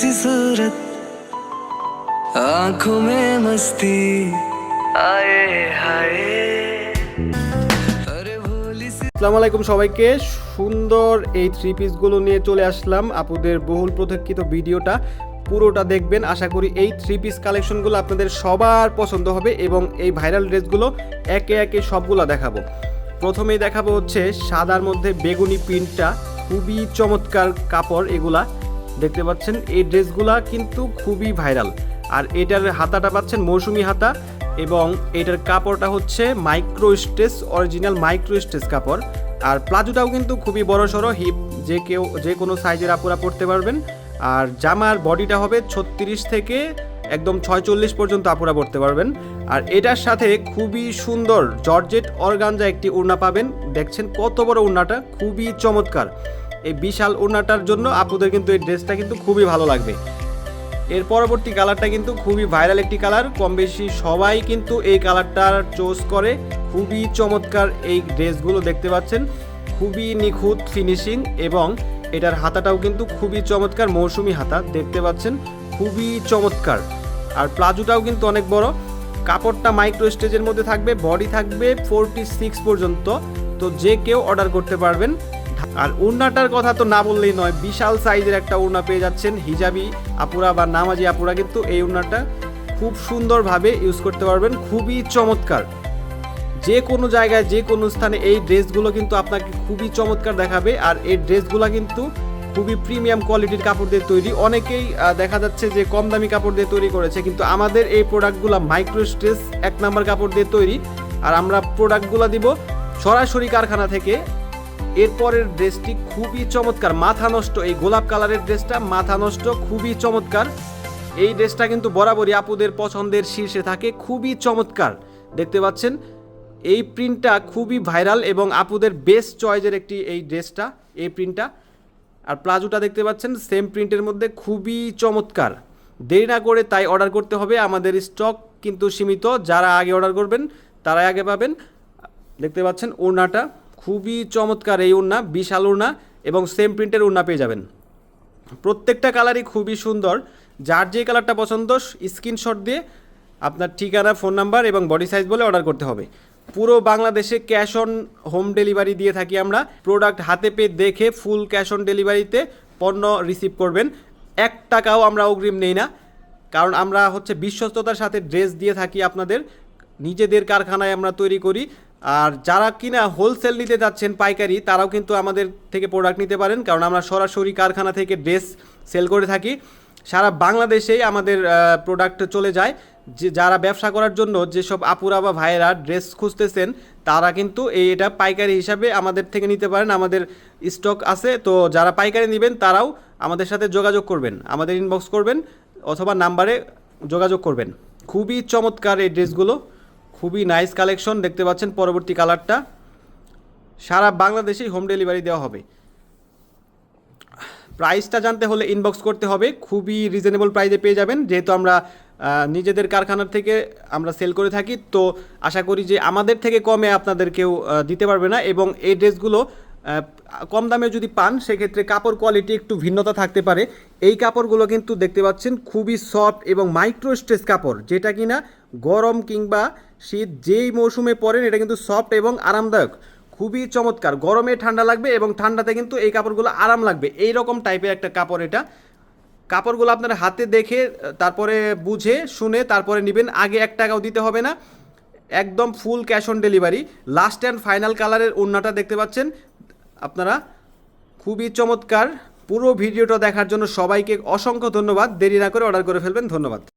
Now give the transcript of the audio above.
सी सूरत आंखों में मस्ती आए हाय अरे भोली सी আসসালামু আলাইকুম সবাইকে সুন্দর এই থ্রি পিসগুলো নিয়ে চলে আসলাম আপুদের বহুল প্রতীক্ষিত ভিডিওটা পুরোটা দেখবেন আশা করি এই থ্রি পিস কালেকশনগুলো আপনাদের সবার পছন্দ হবে এবং এই ভাইরাল ড্রেসগুলো একে একে সবগুলো দেখাবো প্রথমেই দেখাবো হচ্ছে সাদার মধ্যে বেগুনি প্রিন্টটা খুবই চমৎকার কাপড় এগুলা দেখতে পাচ্ছেন, এই ড্রেসগুলা কিন্তু খুবই ভাইরাল। আর এটার হাতাটা পাচ্ছেন মৌসুমি হাতা এবং এটার কাপড়টা হচ্ছে micro stretch original micro stretch কাপড়। আর প্লাজোটাও কিন্তু খুবই বড় সড়ো হিপ যে কেউ, যে কোনো সাইজের আপুরা পরতে পারবেন। আর জামার বডিটা হবে ছত্রিশ থেকে একদম ছয়চল্লিশ পর্যন্ত আপুরা পরতে পারবেন। আর এটার সাথে খুবই সুন্দর জর্জেট অর্গানজা একটি উড়না পাবেন। দেখছেন কত বড় উড়নাটা খুবই চমৎকার। এই বিশাল ওড়নাটার জন্য আপুদের কিন্তু এই ড্রেসটা কিন্তু খুবই ভালো লাগবে। এর পরবর্তী কালারটা কিন্তু খুবই ভাইরাল একটি কালার। কম বেশি সবাই কিন্তু এই কালারটার চোজ করে। খুবই চমৎকার এই ড্রেসগুলো দেখতে পাচ্ছেন। খুবই নিখুঁত ফিনিশিং এবং এটার হাতাটাও কিন্তু খুবই চমৎকার মৌসুমি হাতা দেখতে পাচ্ছেন। খুবই চমৎকার। আর প্লাজোটাও কিন্তু অনেক বড়। কাপড়টা মাইক্রো স্টেজের মধ্যে থাকবে, বডি থাকবে ফোরটি সিক্স পর্যন্ত। তো যে কেউ অর্ডার করতে পারবেন। আর ওড়নাটার কথা তো না বললেই নয়, বিশাল সাইজের একটা ওড়না পেয়ে যাচ্ছেন হিজাবি আপুরা বা নামাজি আপুরা কিন্তু এই ওড়নাটা খুব সুন্দরভাবে ইউজ করতে পারবেন, খুবই চমৎকার। যে কোনো জায়গায়, যে কোনো স্থানে এই ড্রেসগুলো কিন্তু আপনাকে খুবই চমৎকার দেখাবে আর এই ড্রেসগুলো কিন্তু খুবই প্রিমিয়াম কোয়ালিটির কাপড় দিয়ে তৈরি। অনেকেই দেখা যাচ্ছে যে কম দামি কাপড় দিয়ে তৈরি করেছে, কিন্তু আমাদের এই প্রোডাক্টগুলো মাইক্রো স্ট্রেস এক নাম্বার কাপড় দিয়ে তৈরি। আর আমরা প্রোডাক্টগুলো দিব সরাসরি কারখানা থেকে এরপরের ড্রেসটি খুবই চমৎকার। মাথা নষ্ট, এই গোলাপ কালারের ড্রেসটা মাথা নষ্ট, খুবই চমৎকার। এই ড্রেসটা কিন্তু বরাবরই আপুদের পছন্দের শীর্ষে থাকে, খুবই চমৎকার। দেখতে পাচ্ছেন, এই প্রিন্টটা খুবই ভাইরাল এবং আপুদের বেস্ট চয়েসের একটি এই ড্রেসটা, এই প্রিন্টটা। আর প্লাজোটা দেখতে পাচ্ছেন সেম প্রিন্টের মধ্যে খুবই চমৎকার। দেরি না করে তাই অর্ডার করতে হবে, আমাদের স্টক কিন্তু সীমিত, যারা আগে অর্ডার করবেন, তারাই আগে পাবেন। দেখতে পাচ্ছেন, ওড়নাটা খুবই চমৎকার এই ওড়না বিশাল ওড়না এবং সেম প্রিন্টের ওড়না পেয়ে যাবেন। প্রত্যেকটা কালারই খুবই সুন্দর। যার যে কালারটা পছন্দ স্ক্রিনশট দিয়ে আপনার ঠিকানা ফোন নাম্বার এবং বডি সাইজ বলে অর্ডার করতে হবে। পুরো বাংলাদেশে ক্যাশ অন হোম ডেলিভারি দিয়ে থাকি আমরা। প্রোডাক্ট হাতে পেয়ে দেখে ফুল ক্যাশ অন ডেলিভারিতে পণ্য রিসিভ করবেন। এক টাকাও আমরা অগ্রিম নেই না। কারণ আমরা হচ্ছে বিশ্বস্ততার সাথে ড্রেস দিয়ে থাকি আপনাদের। নিজেদের কারখানায় আমরা তৈরি করি। আর যারা কিনা হোলসেল নিতে যাচ্ছেন পাইকারি, তারাও কিন্তু আমাদের থেকে প্রোডাক্ট নিতে পারেন, কারণ আমরা সরাসরি কারখানা থেকে ড্রেস সেল করে থাকি। সারা বাংলাদেশেই আমাদের প্রোডাক্ট চলে যায়। যে, যারা ব্যবসা করার জন্য যেসব আপুরা বা ভাইয়েরা ড্রেস খুঁজতেছেন, তারা কিন্তু এই এটা পাইকারি হিসাবে আমাদের থেকে নিতে পারেন। আমাদের স্টক আছে, তো যারা পাইকারি নেবেন, তারাও আমাদের সাথে যোগাযোগ করবেন। আমাদের ইনবক্স করবেন, অথবা নাম্বারে যোগাযোগ করবেন। খুবই চমৎকার এই ড্রেসগুলো খুবই নাইস কালেকশন দেখতে পাচ্ছেন পরবর্তী কালারটা সারা বাংলাদেশেই হোম ডেলিভারি দেওয়া হবে। প্রাইসটা জানতে হলে ইনবক্স করতে হবে। খুবই রিজনেবল প্রাইসে পেয়ে যাবেন। যেহেতু আমরা নিজেদের কারখানার থেকে আমরা সেল করে থাকি, তো আশা করি যে আমাদের থেকে কমে আপনাদের কেউ দিতে পারবে না এবং এই ড্রেসগুলো কম দামে যদি পান, সেক্ষেত্রে কাপড় কোয়ালিটি একটু ভিন্নতা থাকতে পারে। এই কাপড়গুলো কিন্তু দেখতে পাচ্ছেন খুবই সফট এবং মাইক্রো স্ট্রেস কাপড়, যেটা কিনা গরম কিংবা শীত যেই মৌসুমে পরেন এটা কিন্তু সফট এবং আরামদায়ক। খুবই চমৎকার। গরমে ঠান্ডা লাগবে এবং ঠান্ডাতে কিন্তু এই কাপড়গুলো আরাম লাগবে। এই রকম টাইপের একটা কাপড় এটা। কাপড়গুলো আপনার হাতে দেখে, তারপরে বুঝে, শুনে, তারপরে নেবেন। আগে এক টাকাও দিতে হবে না। একদম full cash on delivery last and final কালারের ওড়নাটা দেখতে পাচ্ছেন আপনারা। খুবই চমৎকার। পুরো ভিডিওটা দেখার জন্য সবাইকে অসংখ্য ধন্যবাদ। দেরি না করে অর্ডার করে ফেলবেন। ধন্যবাদ।